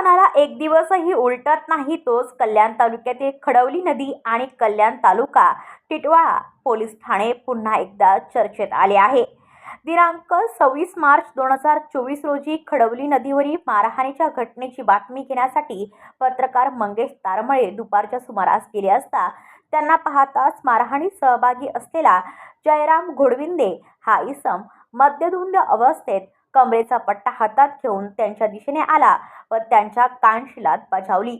पाण्याला एक दिवसही उलटत नाही तोच कल्याण तालुक्यातील खडवली नदी आणि कल्याण तालुका टिटवाळा पोलीस ठाणे पुन्हा एकदा चर्चेत आले आहे. दिनांक सव्वीस मार्च दोन हजार चोवीस रोजी खडवली नदीवरील मारहाणीच्या घटनेची बातमी घेण्यासाठी पत्रकार मंगेश तारमळे दुपारच्या सुमारास गेले असता त्यांना पाहताच मारहाणीत सहभागी असलेला जयराम घोडविंदे हा इसम मद्यधुंद अवस्थेत कमरेचा पट्टा हातात घेऊन त्यांच्या दिशेने आला व त्यांच्या कानशिलात बजावली.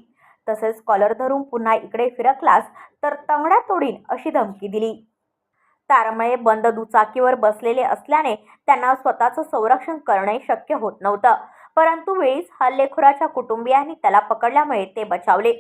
तसेच कॉलर धरून पुन्हा इकडे फिरकलास तर तंगड्या तोडीन अशी धमकी दिली. तारमळे बंद दुचाकीवर बसलेले असल्याने त्यांना स्वतःचं संरक्षण करणे शक्य होत नव्हतं. परंतु वेळीच हल्लेखोराच्या कुटुंबियांनी त्याला पकडल्यामुळे ते बचावले.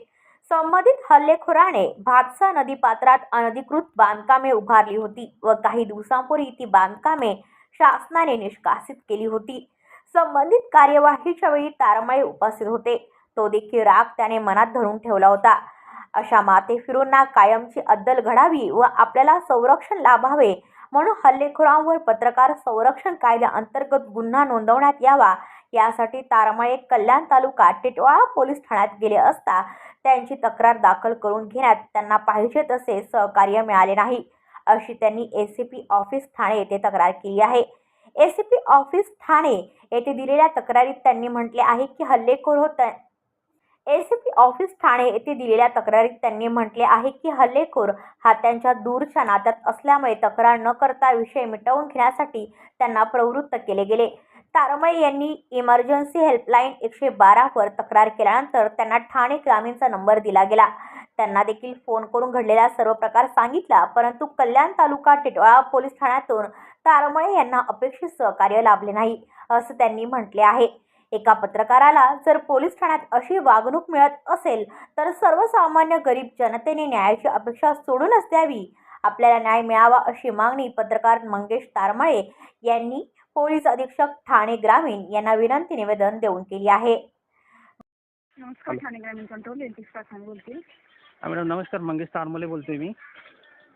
संबंधित हल्लेखोराने भातसा नदीपात्रात अनधिकृत बांधकामे उभारली होती व काही दिवसांपूर्वी ती बांधकामे शासनाने निष्कासित केली होती. संबंधित कार्यवाहीच्या वेळी तारमळे उपस्थित होते. तो देखील राग त्याने मनात धरून ठेवला होता. अशा माते फिरूंना कायमची अद्दल घडावी व आपल्याला संरक्षण लाभावे म्हणून हल्लेखोरांवर पत्रकार संरक्षण कायद्याअंतर्गत गुन्हा नोंदवण्यात यावा यासाठी तारमळे कल्याण तालुका टिटवाळा पोलीस ठाण्यात गेले असता त्यांची तक्रार दाखल करून घेण्यात त्यांना पाहिजे तसे सहकार्य मिळाले नाही. अशी त्यांनी A C P office Thane येथे तक्रार केली आहे. A C P office Thane येथे दिलेल्या तक्रारीत त्यांनी म्हटले आहे की हल्लेखोर होत A C P office Thane येथे दिलेल्या तक्रारीत त्यांनी म्हटले आहे की हल्लेखोर हा त्यांच्या दूरच्या नात्यात असल्यामुळे तक्रार न करता विषय मिटवून घेण्यासाठी त्यांना प्रवृत्त केले गेले. तारमळे यांनी इमर्जन्सी हेल्पलाईन एकशे बारावर तक्रार केल्यानंतर त्यांना ठाणे ग्रामीणचा नंबर दिला गेला. त्यांना देखील फोन करून घडलेला सर्व प्रकार सांगितला परंतु कल्याण तालुका टिटवाळा पोलीस ठाण्यातून तारमळे यांना अपेक्षित सहकार्य लाभले नाही असं त्यांनी म्हटले आहे. एका पत्रकाराला जर पोलीस ठाण्यात अशी वागणूक मिळत असेल तर सर्वसामान्य गरीब जनतेने न्यायाची अपेक्षा सोडूनच द्यावी. आपल्याला न्याय मिळावा अशी मागणी पत्रकार मंगेश तारमळे यांनी पोलीस अधीक्षक ठाणे ग्रामीण यांना विनंती निवेदन देऊन केली आहे. नमस्कार ठाणे ग्रामीण कंट्रोल एल खान बोलते हा मॅडम नमस्कार मंगेश तारमले बोलतोय मी.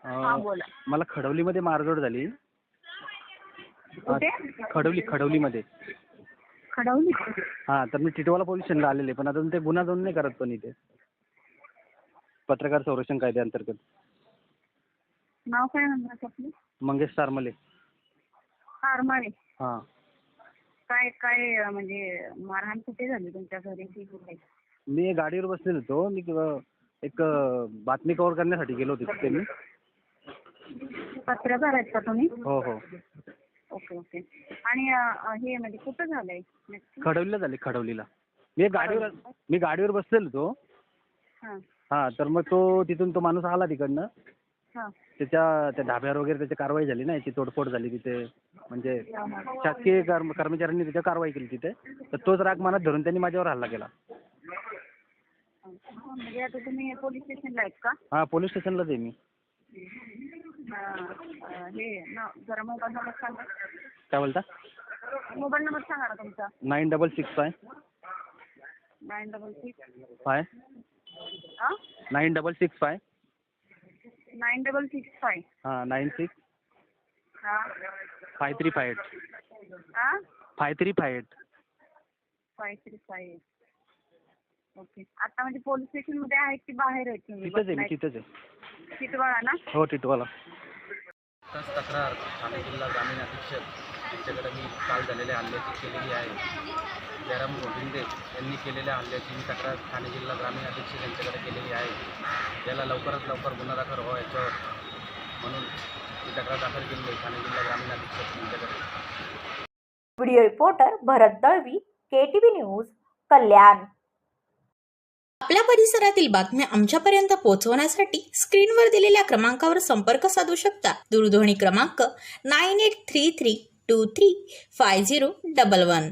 हा बोला. मला खडवलीमध्ये मारझोड झाली. कुठे? खडवली खडवलीमध्ये. खडवली? हां तर मी टिटवाला पोलीस स्टेशनला आलेले पण अजून ते गुन्हा नोंद नाही करत पण इथे. पत्रकार संरक्षण कायद्याअंतर्गत. नाव काय म्हणतात आपलं? मंगेश तारमले. आरमाळे हां. काय काय म्हणजे मारहाण कुठे झाली तुमच्या घरी? ती कुठे? मी गाडीवर बसलेलो होतो. मी एक अं, बातमी कव्हर करण्यासाठी गेलो होतो तिथे मी. पत्रकार आहेत का तुम्ही? हो हो. Okay okay. आणि अं, हे म्हणजे कुठं झालंय? नक्की? खडवलीला झाली खडवलीला. मी गाडीवर मी गाडीवर बसलेलो होतो. हां. हां तर मग तो तिथून तो माणूस आला तिकडनं. हां. त्याच्या त्या ढाब्यावर वगैरे त्याची कारवाई झाली ना याची तोडफोड झाली तिथे? म्हणजे शासकीय कर्म कर्मचाऱ्यांनी तिथे कारवाई केली तिथे? तर तोच राग मनात धरून त्यांनी माझ्यावर हल्ला केला. म्हणजे आता तुम्ही पोलीस स्टेशनला आहेत का? हां पोलीस स्टेशनलाच आहे मी. अं, अं, हे न जरा मोबाईल नंबर सांगा. काय बोलता? मोबाईल नंबर सांगा ना तुमचा. Nine double six five. Nine double six. Five. Nine double six five. Nine double six five हां नाईन सिक्स. हां. Five three five eight. हां five three five eight. Five three five okay. आता म्हणजे police स्टेशनमध्ये आहेत की बाहेर आहेत तुम्ही? तिथंच आहे मी तिथंच आहे. तिथवाळा ना? हो टिटवाला तस तक्रार ठाणे जिल्हा ग्रामीण अधीक्षक. यांच्याकडे मी काल झालेल्या हल्ल्याची केलेली आहे. जयराम गोविंदे यांनी केलेल्या हल्ल्याची मी तक्रार ठाणे जिल्हा ग्रामीण अधीक्षक यांच्याकडे केलेली आहे. याला लवकरात लवकर गुन्हा दाखल व्हावा याच्यावर म्हणून मी तक्रार दाखल केली आहे ठाणे जिल्हा ग्रामीण अधीक्षक यांच्याकडे. Video reporter Bharat Dalvi K news Kalyan. आपल्या परिसरातील बातम्या आमच्यापर्यंत पोहोचवण्यासाठी स्क्रीनवर दिलेल्या क्रमांकावर संपर्क साधू शकता. दूरध्वनी क्रमांक nine eight three three two three five zero double one.